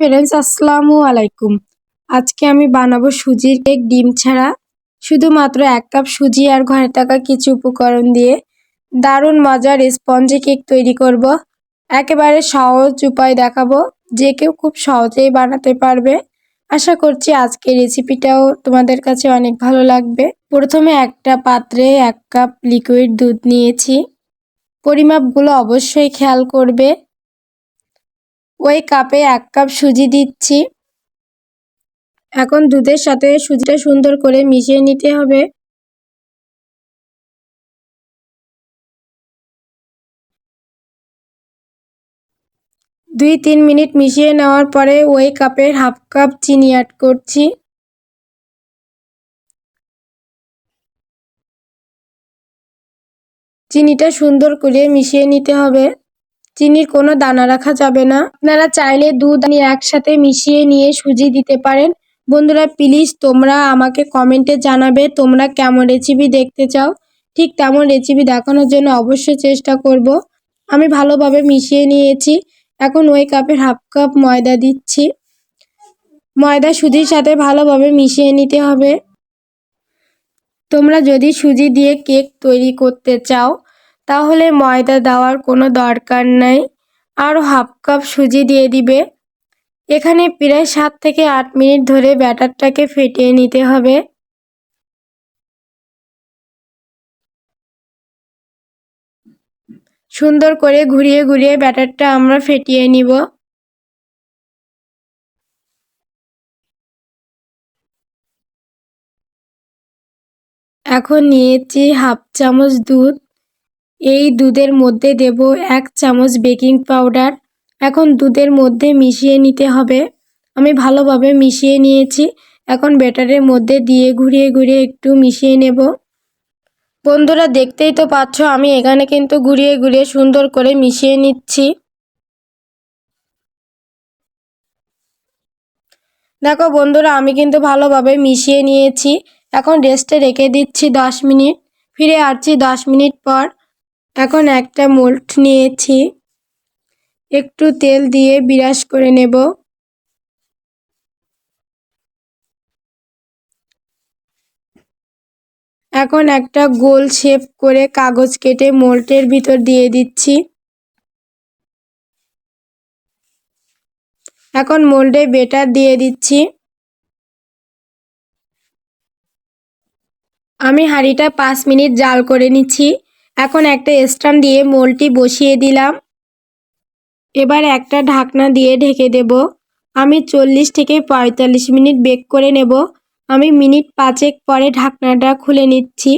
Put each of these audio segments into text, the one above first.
Friends আসসালামু আলাইকুম। আজকে আমি বানাবো সুজির কেক ডিম ছাড়া। শুধুমাত্র এক কাপ সুজি আর ঘরে থাকা কিছু উপকরণ দিয়ে দারুণ মজার স্পঞ্জি কেক তৈরি করব। একেবারে সহজ উপায় দেখাবো, যে কেউ খুব সহজেই বানাতে পারবে। আশা করছি আজকের রেসিপিটাও তোমাদের কাছে অনেক ভালো লাগবে। প্রথমে একটা পাত্রে এক কাপ লিকুইড দুধ নিয়েছি। পরিমাপগুলো অবশ্যই খেয়াল করবে। ওই কাপে এক কাপ সুজি দিচ্ছি। এখন দুধের সাথে সুজিটা সুন্দর করে মিশিয়ে নিতে হবে। দুই তিন মিনিট মিশিয়ে নেওয়ার পরে ওই কাপের হাফ কাপ চিনি অ্যাড করছি। চিনিটা সুন্দর করে মিশিয়ে নিতে হবে। চিনির কোনো দানা রাখা যাবে না। আপনারা চাইলে দুধ একসাথে মিশিয়ে নিয়ে সুজি দিতে পারেন। বন্ধুরা প্লিজ তোমরা আমাকে কমেন্টে জানাবে তোমরা কেমন রেসিপি দেখতে চাও। ঠিক তেমন রেসিপি দেখানোর জন্য অবশ্যই চেষ্টা করব। আমি ভালোভাবে মিশিয়ে নিয়েছি। এখন ওই কাপের হাফ কাপ ময়দা দিচ্ছি। ময়দা সুজির সাথে ভালোভাবে মিশিয়ে নিতে হবে। তোমরা যদি সুজি দিয়ে কেক তৈরি করতে চাও তাহলে ময়দা দেওয়ার কোনো দরকার নাই। আরও হাফ কাপ সুজি দিয়ে দিবে। এখানে প্রায় সাত থেকে আট মিনিট ধরে ব্যাটারটাকে ফেটিয়ে নিতে হবে। সুন্দর করে ঘুরিয়ে ঘুরিয়ে ব্যাটারটা আমরা ফেটিয়ে নিব। এখন নিয়েছি হাফ চামচ দুধ। এই দুধের মধ্যে দেব এক চামচ বেকিং পাউডার। এখন দুধের মধ্যে মিশিয়ে নিতে হবে। আমি ভালোভাবে মিশিয়ে নিয়েছি। এখন ব্যাটারের মধ্যে দিয়ে ঘুরিয়ে ঘুরিয়ে একটু মিশিয়ে নেব। বন্ধুরা, দেখতেই তো পাচ্ছ, আমি এখানে কিন্তু ঘুরিয়ে ঘুরিয়ে সুন্দর করে মিশিয়ে নিচ্ছি। দেখো বন্ধুরা, আমি কিন্তু ভালোভাবে মিশিয়ে নিয়েছি। এখন রেস্টে রেখে দিচ্ছি দশ মিনিট। ফিরে আসছি দশ মিনিট পর। এখন একটা মোল্ড নিয়েছি। একটু তেল দিয়ে বিরাস করে নেব। এখন একটা গোল শেপ করে কাগজ কেটে মোল্টের ভিতর দিয়ে দিচ্ছি। এখন মোল্ডে বেটার দিয়ে দিচ্ছি। আমি হাঁড়িটা পাঁচ মিনিট জাল করে নিচ্ছি। এখন একটা স্ট্যান্ড দিয়ে মোলটি বসিয়ে দিলাম। এবার একটা ঢাকনা দিয়ে ঢেকে দেব। আমি চল্লিশ থেকে পঁয়তাল্লিশ মিনিট বেক করে নেব। আমি মিনিট পাঁচেক পরে ঢাকনাটা খুলে নিচ্ছি।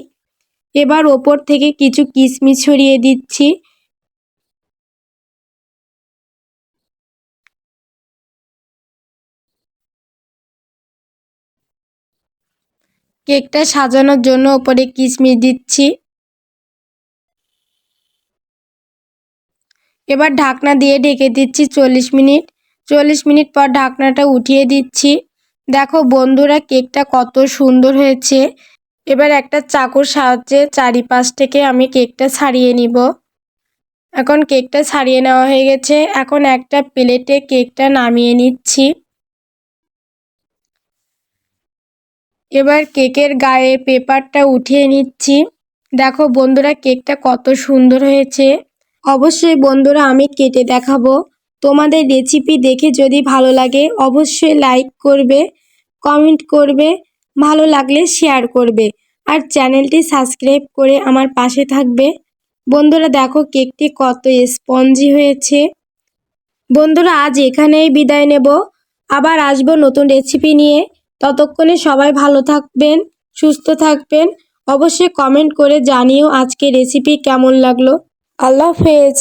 এবার ওপর থেকে কিছু কিশমিশ ছড়িয়ে দিচ্ছি। কেকটা সাজানোর জন্য ওপরে কিশমিশ দিচ্ছি। এবার ঢাকনা দিয়ে ঢেকে দিচ্ছি চল্লিশ মিনিট। চল্লিশ মিনিট পর ঢাকনাটা উঠিয়ে দিচ্ছি। দেখো বন্ধুরা, কেকটা কত সুন্দর হয়েছে। এবার একটা চাকুর সাহায্যে চারিপাশ থেকে আমি কেকটা ছাড়িয়ে নিব। এখন কেকটা ছাড়িয়ে নেওয়া হয়ে গেছে। এখন একটা প্লেটে কেকটা নামিয়ে নিচ্ছি। এবার কেকের গায়ে পেপারটা উঠিয়ে নিচ্ছি। দেখো বন্ধুরা, কেকটা কত সুন্দর হয়েছে। অবশ্যই বন্ধুরা আমি কেটে দেখাবো। তোমাদের রেসিপি দেখে যদি ভালো লাগে, অবশ্যই লাইক করবে কমেন্ট করবে, ভালো লাগলে শেয়ার করবে আর চ্যানেলটি সাবস্ক্রাইব করে আমার পাশে থাকবে। বন্ধুরা দেখো কেকটি কত স্পঞ্জি হয়েছে। বন্ধুরা আজ এখানেই বিদায় নেব। আবার আসব নতুন রেসিপি নিয়ে। ততক্ষণে সবাই ভালো থাকবেন, সুস্থ থাকবেন। অবশ্যই কমেন্ট করে জানিও আজকে রেসিপি কেমন লাগল। আল্লাহ হাফেজ।